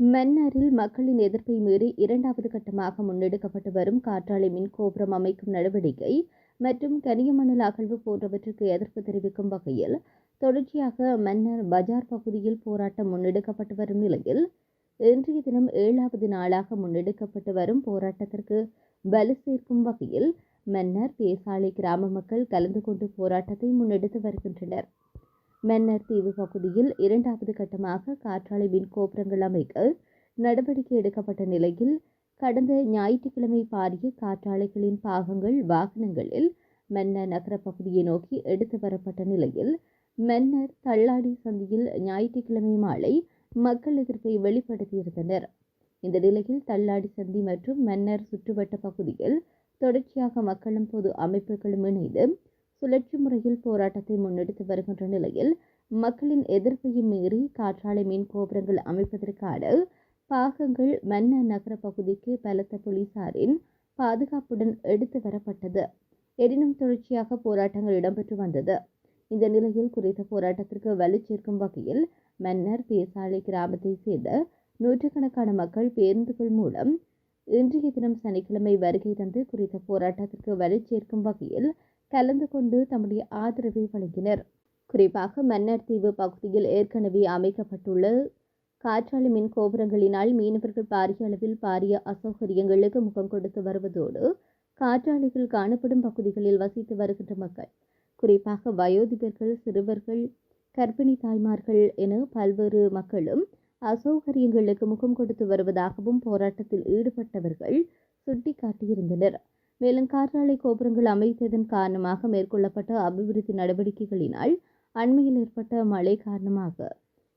மன்னாரில் மக்களின் எதிர்ப்பை மீறி இரண்டாவது கட்டமாக முன்னெடுக்கப்பட்டு வரும் காற்றாலை மின் கோபுரம் அமைக்கும் நடவடிக்கை மற்றும் கனியமணல் அகழ்வு போன்றவற்றுக்கு எதிர்ப்பு தெரிவிக்கும் வகையில் தொடர்ச்சியாக மன்னர் பஜார் பகுதியில் போராட்டம் முன்னெடுக்கப்பட்டு வரும் நிலையில் இன்றைய தினம் ஏழாவது நாளாக முன்னெடுக்கப்பட்டு வரும் போராட்டத்திற்கு வலு சேர்க்கும் வகையில் மன்னர் பேசாலை கிராம மக்கள் கலந்து கொண்டு போராட்டத்தை முன்னெடுத்து வருகின்றனர். மன்னர் தீவு பகுதியில் இரண்டாவது கட்டமாக காற்றாலை மின் கோபுரங்கள் அமைக்க நடவடிக்கை எடுக்கப்பட்ட நிலையில் கடந்த ஞாயிற்றுக்கிழமை பாரிய காற்றாலைகளின் பாகங்கள் வாகனங்களில் மன்னர் நகர பகுதியை நோக்கி எடுத்து வரப்பட்ட நிலையில் மன்னர் தள்ளாடி சந்தியில் ஞாயிற்றுக்கிழமை மாலை மக்கள் எதிர்ப்பை வெளிப்படுத்தியிருந்தனர். இந்த நிலையில் தள்ளாடி சந்தி மற்றும் மன்னர் சுற்றுவட்ட பகுதியில் தொடர்ச்சியாக மக்களும் பொது அமைப்புகளும் இணைந்து சுழற்சி முறையில் போராட்டத்தை முன்னெடுத்து வருகின்ற நிலையில் மக்களின் எதிர்ப்பையும் மீறி காற்றாலை மின் கோபுரங்கள் அமைப்பதற்கான பாகங்கள் மன்ன நகர பகுதிக்கு பலத்த போலீசாரின் பாதுகாப்புடன் எடுத்து வரப்பட்டது. எனினும் தொடர்ச்சியாக போராட்டங்கள் இடம்பெற்று வந்தது. இந்த நிலையில் குறித்த போராட்டத்திற்கு வலு சேர்க்கும் வகையில் மன்னர் பேசாலை கிராமத்தை சேர்ந்த நூற்றுக்கணக்கான மக்கள் பேருந்துகள் மூலம் இன்றைய தினம் சனிக்கிழமை வருகை தந்து குறித்த போராட்டத்திற்கு வலு சேர்க்கும் வகையில் கலந்து கொண்டு தம்முடைய ஆதரவை வழங்கினர். குறிப்பாக மன்னர் தீவு பகுதியில் ஏற்கனவே அமைக்கப்பட்டுள்ள காற்றாலை மின் கோபுரங்களினால் மீனவர்கள் பாரிய அளவில் பாரிய அசௌகரியங்களுக்கு முகம் கொடுத்து வருவதோடு காற்றாலைகள் காணப்படும் பகுதிகளில் வசித்து வருகின்ற மக்கள் குறிப்பாக வயோதிபர்கள் சிறுவர்கள் கர்ப்பிணி தாய்மார்கள் என பல்வேறு மக்களும் அசௌகரியங்களுக்கு முகம் கொடுத்து வருவதாகவும் போராட்டத்தில் ஈடுபட்டவர்கள் சுட்டிக்காட்டியிருந்தனர். மேலும் காற்றாலை கோபுரங்கள் அமைத்ததன் காரணமாக மேற்கொள்ளப்பட்ட அபிவிருத்தி நடவடிக்கைகளினால் அண்மையில் ஏற்பட்ட மழை காரணமாக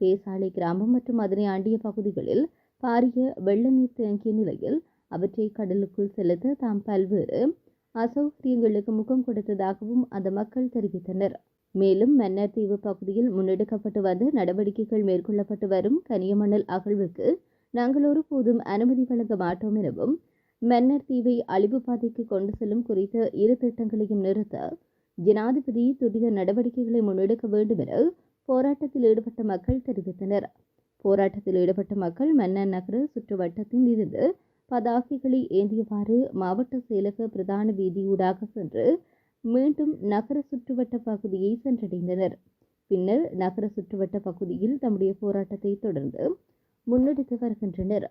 பேசாலை கிராமம் மற்றும் அதனை ஆண்டிய பகுதிகளில் பாரிய வெள்ள நீர் தேங்கிய நிலையில் அவற்றை கடலுக்குள் செலுத்த தாம் பல்வேறு அசௌகரியங்களுக்கு முகம் கொடுத்ததாகவும் அந்த மக்கள் தெரிவித்தனர். மேலும் மன்னர் தீவு பகுதியில் முன்னெடுக்கப்பட்டு வந்த நடவடிக்கைகள் மேற்கொள்ளப்பட்டு வரும் கனியமணல் அகழ்வுக்கு நாங்கள் ஒருபோதும் அனுமதி வழங்க மாட்டோம் எனவும் மன்னர் தீவை அழிவு பாதைக்கு கொண்டு செல்லும் குறித்த இரு திட்டங்களையும் நிறுத்த ஜனாதிபதி துரித நடவடிக்கைகளை முன்னெடுக்க வேண்டும் என போராட்டத்தில் ஈடுபட்ட மக்கள் தெரிவித்தனர். போராட்டத்தில் ஈடுபட்ட மக்கள் மன்னர் நகர சுற்றுவட்டத்தில் இருந்து பதாகைகளை ஏந்தியவாறு மாவட்ட செயலக பிரதான வீதியூடாக சென்று மீண்டும் நகர சுற்றுவட்ட பகுதியை சென்றடைந்தனர். பின்னர் நகர சுற்றுவட்ட பகுதியில் தம்முடைய போராட்டத்தை தொடர்ந்து முன்னெடுத்து வருகின்றனர்.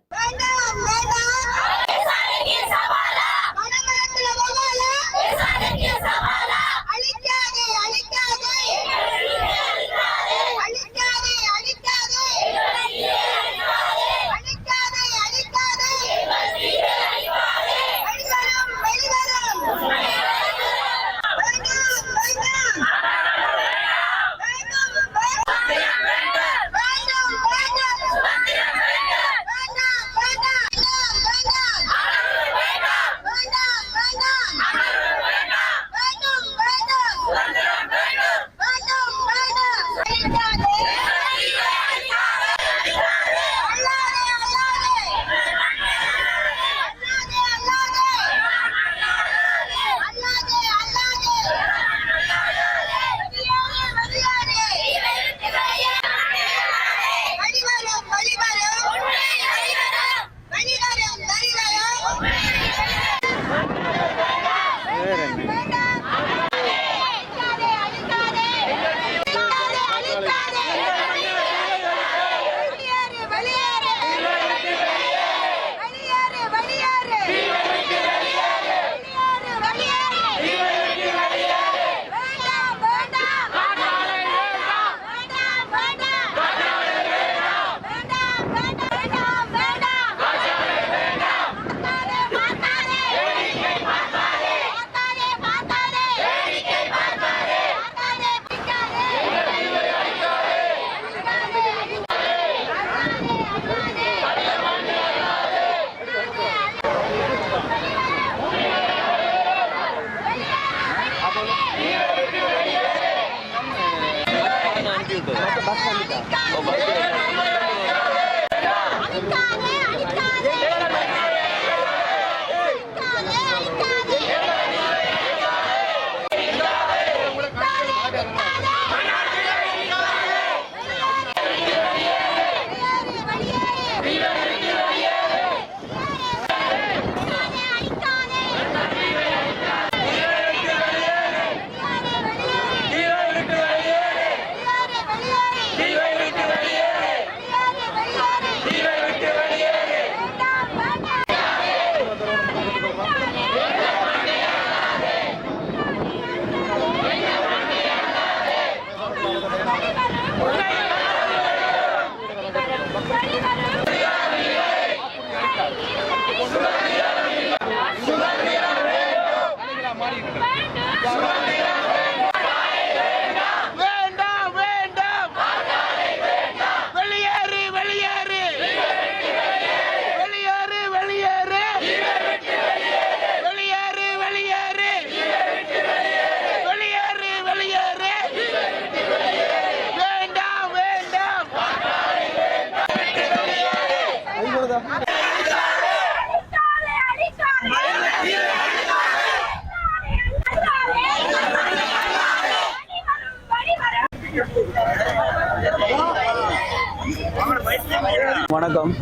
வணக்கம்.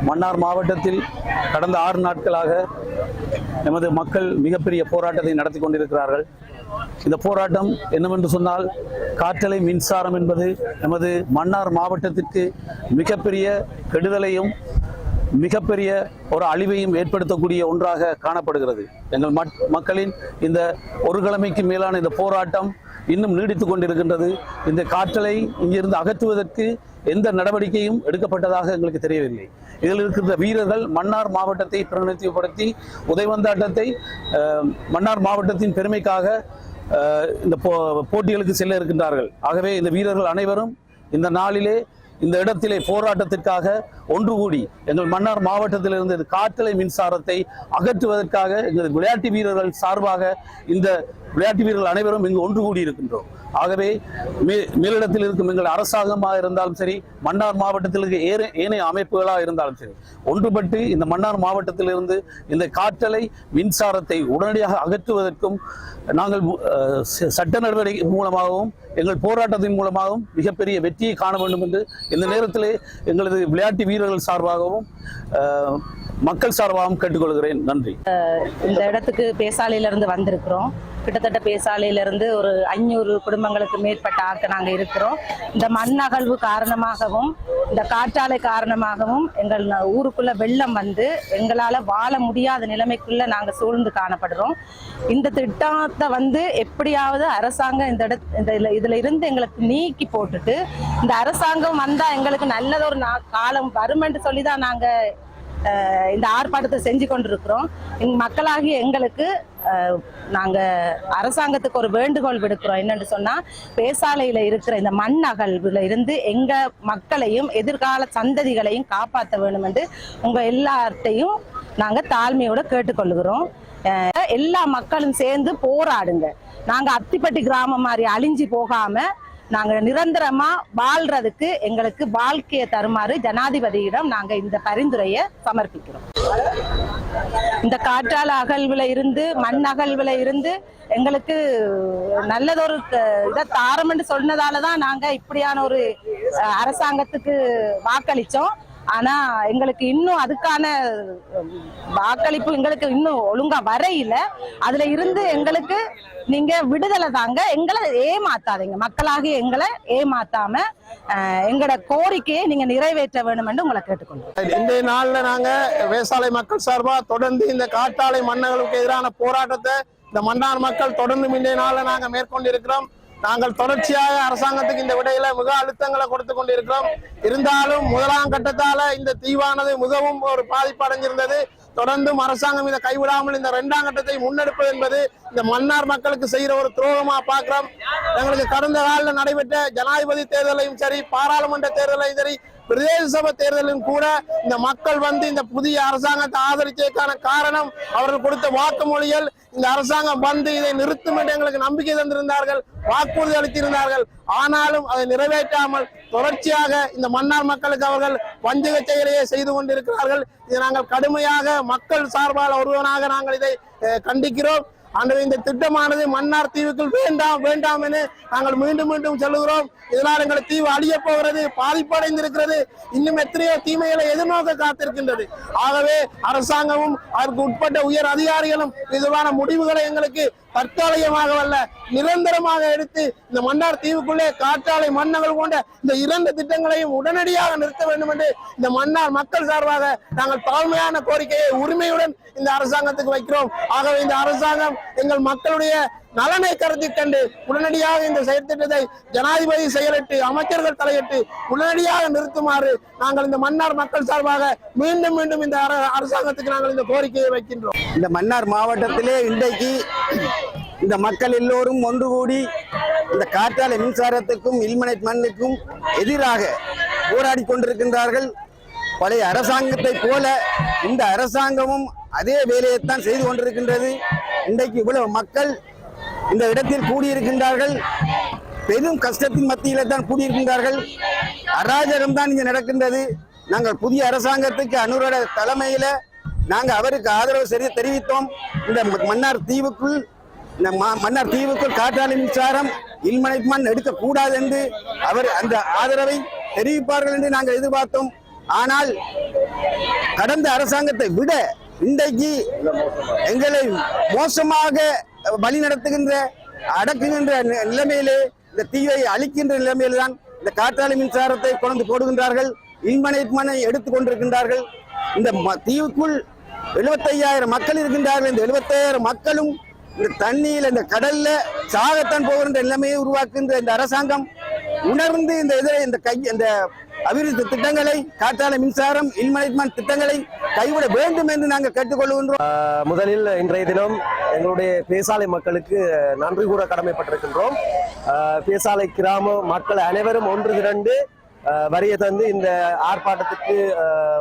மன்னார் மாவட்டத்தில் கடந்த ஆறு நாட்களாக நமது மக்கள் மிகப்பெரிய போராட்டத்தை நடத்தி கொண்டிருக்கிறார்கள். இந்த போராட்டம் என்னவென்று சொன்னால் காற்றலை மின்சாரம் என்பது நமது மன்னார் மாவட்டத்திற்கு மிகப்பெரிய கெடுதலையும் மிகப்பெரிய ஒரு அழிவையும் ஏற்படுத்தக்கூடிய ஒன்றாக காணப்படுகிறது. எங்கள் மக்- மக்களின் இந்த ஒரு கிழமைக்கு மேலான இந்த போராட்டம் இன்னும் நீடித்துக் கொண்டிருக்கின்றது. இந்த காற்றலை இங்கிருந்து அகற்றுவதற்கு எந்த நடவடிக்கையும் எடுக்கப்பட்டதாக எங்களுக்கு தெரியவில்லை. இதில் இருக்கின்ற வீரர்கள் மன்னார் மாவட்டத்தை பிரதிநிதித்துவப்படுத்தி உதைவந்தாட்டத்தை மன்னார் மாவட்டத்தின் பெருமைக்காக இந்த போ போட்டிகளுக்கு செல்ல இருக்கின்றார்கள். ஆகவே இந்த வீரர்கள் அனைவரும் இந்த நாளிலே இந்த இடத்திலே போராட்டத்திற்காக ஒன்று கூடி எங்கள் மன்னார் மாவட்டத்திலிருந்து இந்த காற்றலை மின்சாரத்தை அகற்றுவதற்காக எங்கள் விளையாட்டு வீரர்கள் சார்பாக இந்த விளையாட்டு வீரர்கள் அனைவரும் இங்கு ஒன்று கூடி இருக்கின்றோம். ஆகவே மே- மேலிடத்தில் இருக்கும் எங்கள் அரசாங்கமாக இருந்தாலும் சரி மன்னார் மாவட்டத்தில் இருக்க ஏற- ஏனைய அமைப்புகளாக இருந்தாலும் சரி ஒன்றுபட்டு இந்த மன்னார் மாவட்டத்திலிருந்து இந்த காற்றலை மின்சாரத்தை உடனடியாக அகற்றுவதற்கும் நாங்கள் ச- சட்ட நடவடிக்கை மூலமாகவும் எங்கள் போராட்டத்தின் மூலமாகவும் மிகப்பெரிய வெற்றியை காண வேண்டும் என்று இந்த நேரத்திலே எங்களது விளையாட்டு வீரர்கள் சார்பாகவும் மக்கள் சார்பாகவும் கேட்டுக்கொள்கிறேன். நன்றி. இந்த இடத்துக்கு பேசாலையிலிருந்து வந்திருக்கிறோம். கிட்டத்தட்ட பேசாலையிலிருந்து ஒரு ஐநூறு குடும்பங்களுக்கு மேற்பட்ட ஆட்கள் நாங்கள் இருக்கிறோம். இந்த மண் அகழ்வு காரணமாகவும் இந்த காற்றாலை காரணமாகவும் எங்கள் ந- ஊருக்குள்ள வெள்ளம் வந்து எங்களால் வாழ முடியாத நிலைமைக்குள்ள நாங்கள் சூழ்ந்து காணப்படுறோம். இந்த திட்டத்தை வந்து எப்படியாவது அரசாங்கம் இந்த இட இந்த இதுல- இருந்து எங்களுக்கு நீக்கி போட்டுட்டு இந்த அரசாங்கம் வந்தா எங்களுக்கு நல்லதொரு நா- காலம் வருமென்று சொல்லி தான் நாங்க இந்த ஆர்ப்பாட்டத்தை செஞ்சு கொண்டிருக்கிறோம். எங்க மக்களாகிய எங்களுக்கு நாங்க அரசாங்கத்துக்கு ஒரு வேண்டுகோள் விடுக்கிறோம். என்னன்னு சொன்னா பேசாலையில இருக்கிற இந்த மண் அகழ்வுல இருந்து எங்க மக்களையும் எதிர்கால சந்ததிகளையும் காப்பாற்ற வேண்டும் என்று உங்க எல்லார்ட்டையும் நாங்கள் தாழ்மையோட கேட்டுக்கொள்கிறோம் எல்லா மக்களும் சேர்ந்து போராடுங்க. நாங்கள் அத்திப்பட்டி கிராமம் மாதிரி அழிஞ்சு போகாம நாங்கள் நிரந்தரமா வாழ்றதுக்கு எங்களுக்கு வாழ்க்கையை தருமாறு ஜனாதிபதியிடம் நாங்கள் இந்த பரிந்துரையை சமர்ப்பிக்கிறோம். இந்த காற்றால் அகழ்வில் இருந்து மண் அகழ்வில் இருந்து எங்களுக்கு நல்லதொரு இதை தாரம்னு சொன்னதாலதான் நாங்கள் இப்படியான ஒரு அரசாங்கத்துக்கு வாக்களித்தோம் ஆனா எங்களுக்கு இன்னும் அதுக்கான வாக்களிப்பு எங்களுக்கு இன்னும் ஒழுங்கா வரையில. அதுல இருந்து எங்களுக்கு நீங்க விடுதலை தாங்க. எங்களை ஏமாத்தாதீங்க. மக்களாகிய எங்களை ஏமாத்தாம எங்களோட கோரிக்கையை நீங்க நிறைவேற்ற வேண்டும் என்று உங்களை கேட்டுக்கொள்கிறோம். இந்த நாள்ல நாங்க விவசாய மக்கள் சார்பா தொடர்ந்து இந்த காற்றாலை மன்னர்களுக்கு எதிரான போராட்டத்தை இந்த மன்னார் மக்கள் தொடர்ந்து இன்றைய நாள்ல நாங்க மேற்கொண்டிருக்கிறோம். நாங்கள் தொடர்ச்சியாக அரசாங்கத்துக்கு இந்த விடையில மிக அழுத்தங்களை கொடுத்து கொண்டிருக்கிறோம். இருந்தாலும் முதலாம் கட்டத்தால இந்த தீவானது மிகவும் ஒரு பாதிப்பு அடைஞ்சிருந்தது தொடர்ந்தும் அரசாங்கம் இதை கைவிடாமல் இந்த இரண்டாம் கட்டத்தை முன்னெடுப்பது என்பது இந்த மன்னார் மக்களுக்கு செய்யற ஒரு துரோகமா பார்க்கிறோம். எங்களுக்கு கடந்த காலில் நடைபெற்ற ஜனாதிபதி தேர்தலையும் சரி பாராளுமன்ற தேர்தலையும் சரி பிரதேச சபை தேர்தலும் கூட இந்த மக்கள் வந்து இந்த புதிய அரசாங்கத்தை ஆதரிச்சதுக்கான காரணம் அவர்கள் கொடுத்த வாக்குமொழிகள் இந்த அரசாங்கம் வந்து இதை நிறுத்தும் என்று எங்களுக்கு நம்பிக்கை தந்திருந்தார்கள் வாக்குறுதி அளித்திருந்தார்கள். ஆனாலும் அதை நிறைவேற்றாமல் தொடர்ச்சியாக இந்த மன்னார் மக்களுக்கு அவர்கள் வஞ்சக செயலையே செய்து கொண்டிருக்கிறார்கள். இதை நாங்கள் கடுமையாக மக்கள் சார்பால் ஒருவனாக நாங்கள் இதை கண்டிக்கிறோம். அந்த இந்த திட்டமானது மன்னார் தீவுக்குள் வேண்டாம் வேண்டாம் என நாங்கள் மீண்டும் மீண்டும் சொல்லுகிறோம். இதனால் எங்களை தீவு அழிய போகிறது பாதிப்படைந்திருக்கிறது. இன்னும் எத்தனையோ தீமைகளை எதிர்நோக்க காத்திருக்கின்றது. ஆகவே அரசாங்கமும் அதற்கு உட்பட்ட உயர் அதிகாரிகளும் இதுவான முடிவுகளை எங்களுக்கு தற்காலிகமாக அல்ல நிரந்தரமாக எடுத்து இந்த மன்னார் தீவுக்குள்ளே காற்றாலை மன்னங்கள் கொண்ட இந்த இரண்டு திட்டங்களையும் உடனடியாக நிறுத்த வேண்டும் என்று இந்த மன்னார் மக்கள் சார்பாக நாங்கள் தாழ்மையான கோரிக்கையை உரிமையுடன் இந்த அரசாங்கத்துக்கு வைக்கிறோம். ஆகவே இந்த அரசாங்கம் எங்கள் மக்களுடைய நலனை கருத்தில் கண்டு உடனடியாக இந்த செயற்திட்டத்தை ஜனாதிபதி செயலிட்டு அமைச்சர்கள் தலையிட்டு உடனடியாக நிறுத்துமாறு நாங்கள் இந்த மன்னார் மக்கள் சார்பாக மீண்டும் மீண்டும் இந்த அர- அரசாங்கத்துக்கு நாங்கள் இந்த கோரிக்கையை வைக்கின்றோம். இந்த மன்னார் மாவட்டத்திலே இன்றைக்கு இந்த மக்கள் எல்லோரும் ஒன்று கூடி இந்த காற்றாலை மின்சாரத்துக்கும் இல்மனைட் மண்ணுக்கும் எதிராக போராடி கொண்டிருக்கின்றார்கள். பழைய அரசாங்கத்தை போல இந்த அரசாங்கமும் அதே வேலையைத்தான் செய்து கொண்டிருக்கின்றது. இன்றைக்கு இவ்வளவு மக்கள் இந்த இடத்தில் கூடியிருக்கின்றார்கள். பெரும் கஷ்டத்தின் மத்தியில் தான் கூடியிருக்கின்றார்கள். அராஜகம் தான் இங்கே நடக்கின்றது. நாங்கள் புதிய அரசாங்கத்துக்கு அனுரோட தலைமையில் நாங்கள் அவருக்கு ஆதரவு சரி தெரிவித்தோம். இந்த மன்னார் தீவுக்குள் இந்த ம- மன்னார் தீவுக்குள் காற்றாலை மின்சாரம் இல்மனை மண் எடுக்கக்கூடாது என்று அவர் அந்த ஆதரவை தெரிவிப்பார்கள் என்று நாங்கள் எதிர்பார்த்தோம். ஆனால் கடந்த அரசாங்கத்தை விட இன்றைக்கு எங்களை மோசமாக வழி நடத்துகின்ற அடக்குகின்ற நிலைமையிலே இந்த தீயை அழிக்கின்ற நிலைமையில்தான் தான் இந்த காற்றாலை மின்சாரத்தை கொண்டு போடுகின்றார்கள். இன்மனை மனை எடுத்துக் கொண்டிருக்கின்றார்கள் இந்த ம- தீவுக்குள் எழுபத்தையாயிரம் மக்கள் இருக்கின்றார்கள். இந்த எழுபத்தையாயிரம் மக்களும் இந்த தண்ணியில் இந்த கடல்ல சாகத்தான் போகின்ற நிலைமையை உருவாக்குகின்ற இந்த அரசாங்கம் உணர்ந்து இந்த இதை இந்த கை இந்த அபிவிருத்தி திட்டங்களை காற்றாலை மின்சாரம் இன்மனைட்மெண்ட் திட்டங்களை கைவிட வேண்டும் என்று நாங்கள் கேட்டுக்கொள்கின்றோம். முதலில் இன்றைய தினம் எங்களுடைய பேசாலை மக்களுக்கு நன்றி கூற கடமைப்பட்டிருக்கின்றோம். பேசாலை கிராம மக்கள் அனைவரும் ஒன்று திரண்டு அஹ், வரிய தந்து இந்த ஆர்ப்பாட்டத்துக்கு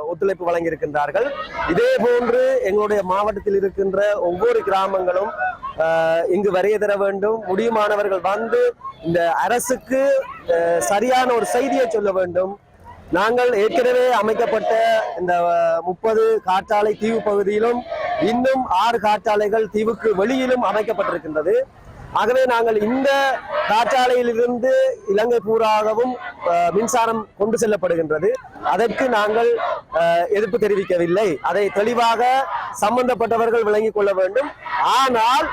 ஒத்துழைப்பு வழங்கியிருக்கின்றார்கள். இதே போன்று எங்களுடைய மாவட்டத்தில் இருக்கின்ற ஒவ்வொரு கிராமங்களும் இங்கு வரிய தர வேண்டும். முடியுமானவர்கள் வந்து இந்த அரசுக்கு சரியான ஒரு செய்தியை சொல்ல வேண்டும். நாங்கள் ஏற்கனவே அமைக்கப்பட்ட இந்த முப்பது காற்றாலை தீவு பகுதியிலும் இன்னும் ஆறு காற்றாலைகள் தீவுக்கு வெளியிலும் அமைக்கப்பட்டிருக்கின்றது. ஆகவே நாங்கள் இந்த காற்றாலையிலிருந்து இலங்கை பூராகவும் மின்சாரம் கொண்டு செல்லப்படுகின்றது. அதற்கு நாங்கள் எதிர்ப்பு தெரிவிக்கவில்லை. அதை தெளிவாக சம்பந்தப்பட்டவர்கள் விளங்கிக் கொள்ள வேண்டும். ஆனால்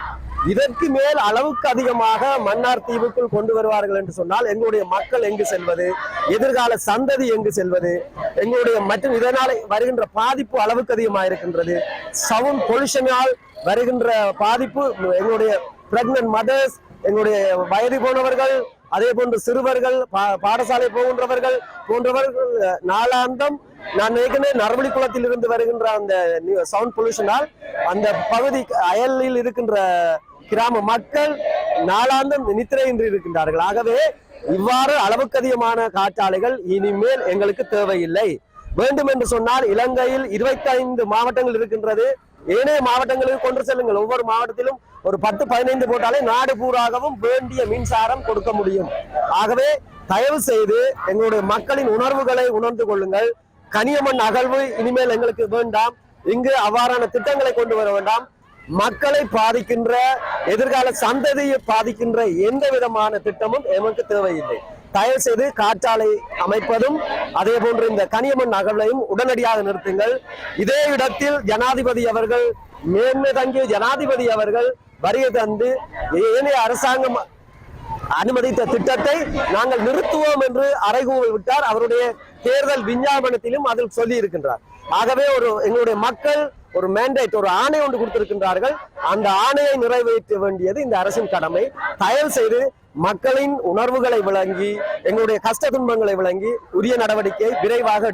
இதற்கு மேல் அளவுக்கு அதிகமாக மன்னார் தீவுக்குள் கொண்டு வருவார்கள் என்று சொன்னால் எங்களுடைய மக்கள் எங்கு செல்வது? எதிர்கால சந்ததி எங்கு செல்வது? எங்களுடைய மற்றும் இதனால் வருகின்ற பாதிப்பு அளவுக்கு அதிகமாக இருக்கின்றது. சவுண்ட் பொல்யூஷனால் வருகின்ற பாதிப்பு எங்களுடைய பிரெக்னன்ட் மதர்ஸ் எங்களுடைய வயது போனவர்கள் அதே போன்று சிறுவர்கள் பா- பாடசாலை போகின்றவர்கள் போன்றவர்கள் நாளாந்தம் நான் ஏற்கனவே நரவழி குளத்தில் இருந்து வருகின்ற அந்த சவுண்ட் பொல்யூஷனால் அந்த பகுதி அயலில் இருக்கின்ற கிராம மக்கள் நாளாந்தம் நித்திரையின்றி இருக்கின்றார்கள். ஆகவே இவ்வாறு அளவுக்கு அதிகமான காற்றாலைகள் இனிமேல் எங்களுக்கு தேவையில்லை. வேண்டும் என்று சொன்னால் இலங்கையில் 25 மாவட்டங்கள் இருக்கின்றது. ஏனைய மாவட்டங்களுக்கு கொண்டு செல்லுங்கள். ஒவ்வொரு மாவட்டத்திலும் ஒரு பத்து பதினைந்து போட்டாலே நாடு பூராகவும் வேண்டிய மின்சாரம் கொடுக்க முடியும். ஆகவே தயவு செய்து எங்களுடைய மக்களின் உணர்வுகளை உணர்ந்து கொள்ளுங்கள். கனியமண் அகழ்வு இனிமேல் எங்களுக்கு வேண்டாம். இங்கு அவ்வாறான திட்டங்களை கொண்டு வர வேண்டாம். மக்களை பாதிக்கின்ற எதிர்கால சந்ததியை பாதிக்கின்ற எந்த விதமான திட்டமும் எமக்கு தேவையில்லை. தயவு செய்து காற்றாலை அமைப்பதும் அதே போன்று இந்த கனியமண் அகழ்வையும் உடனடியாக நிறுத்துங்கள். இதே இடத்தில் ஜனாதிபதி அவர்கள் மேன்மை தங்கிய ஜனாதிபதி அவர்கள் வரிய தந்து ஏனைய அரசாங்கம் அனுமதித்த திட்டத்தை நாங்கள் நிறுத்துவோம் என்று அறைகூவல் விட்டார். அவருடைய தேர்தல் விஞ்ஞாபனத்திலும் அதில் சொல்லி இருக்கின்றார் ஆகவே ஒரு எங்களுடைய மக்கள் ஒரு மேண்டேட் ஒரு ஆணை ஒன்று கொடுத்திருக்கின்றார்கள். அந்த ஆணையை நிறைவேற்ற வேண்டியது இந்த அரசின் கடமை. தயவு செய்து மக்களின் உணர்வுகளை விளங்கி எங்களுடைய கஷ்ட துன்பங்களை விளங்கி உரிய நடவடிக்கை விரைவாக